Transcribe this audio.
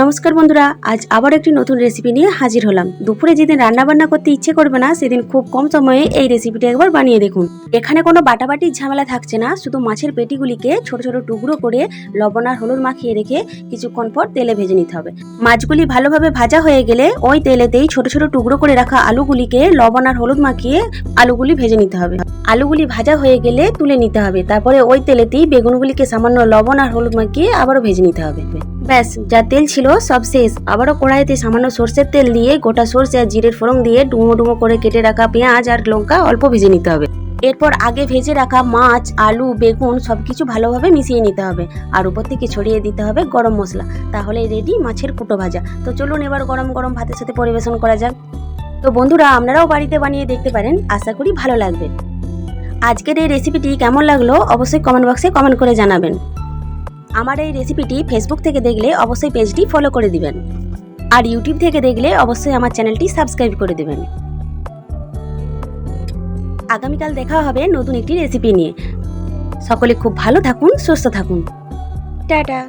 নমস্কার বন্ধুরা, আজ আবার একটি নতুন রেসিপি নিয়ে হাজির হলাম। দুপুরে যেদিন রান্না বান্না করতে ইচ্ছে করবে না, সেদিন খুব কম সময়ে এই রেসিপিটি একবার বানিয়ে দেখুন। এখানে কোনো বাটাবাটির ঝামেলা থাকছে না, শুধু মাছের পেটিগুলিকে ছোট ছোট টুকরো করে লবণ আর হলুদ মাখিয়ে রেখে কিছুক্ষণ পর তেলে ভেজে নিতে হবে। মাছগুলি ভালোভাবে ভাজা হয়ে গেলে ওই তেলেতেই ছোট ছোট টুকরো করে রাখা আলুগুলিকে লবণ আর হলুদ মাখিয়ে আলুগুলি ভেজে নিতে হবে। আলুগুলি ভাজা হয়ে গেলে তুলে নিতে হবে। তারপরে ওই তেলেতেই বেগুনগুলিকে সামান্য লবণ আর হলুদ মাখিয়ে আবারও ভেজে নিতে হবে। ব্যাস, যা তেল ছিল সব শেষ। আবারও কড়াইতে সামান্য সর্ষের তেল দিয়ে গোটা সর্ষে আর জিরের ফোড়ন দিয়ে ডুমো ডুমো করে কেটে রাখা পেঁয়াজ আর লঙ্কা অল্প ভেজে নিতে হবে। এরপর আগে ভেজে রাখা মাছ, আলু, বেগুন সবকিছু ভালোভাবে মিশিয়ে নিতে হবে। আর উপর থেকে ছড়িয়ে দিতে হবে গরম মশলা। তাহলে রেডি মাছের কুটো ভাজা। তো চলুন এবার গরম গরম ভাতের সাথে পরিবেশন করা যাক। তো বন্ধুরা, আপনারাও বাড়িতে বানিয়ে দেখতে পারেন। আশা করি ভালো লাগবে। আজকের এই রেসিপিটি কেমন লাগল অবশ্যই কমেন্ট বক্সে কমেন্ট করে জানাবেন। আমার এই রেসিপিটি ফেসবুক থেকে দেখলে অবশ্যই পেজটি ফলো করে দিবেন। আর ইউটিউব থেকে দেখলে অবশ্যই আমার চ্যানেলটি সাবস্ক্রাইব করে দেবেন। আগামীকাল দেখা হবে নতুন একটি রেসিপি নিয়ে। সকলে খুব ভালো থাকুন, সুস্থ থাকুন। টাটা।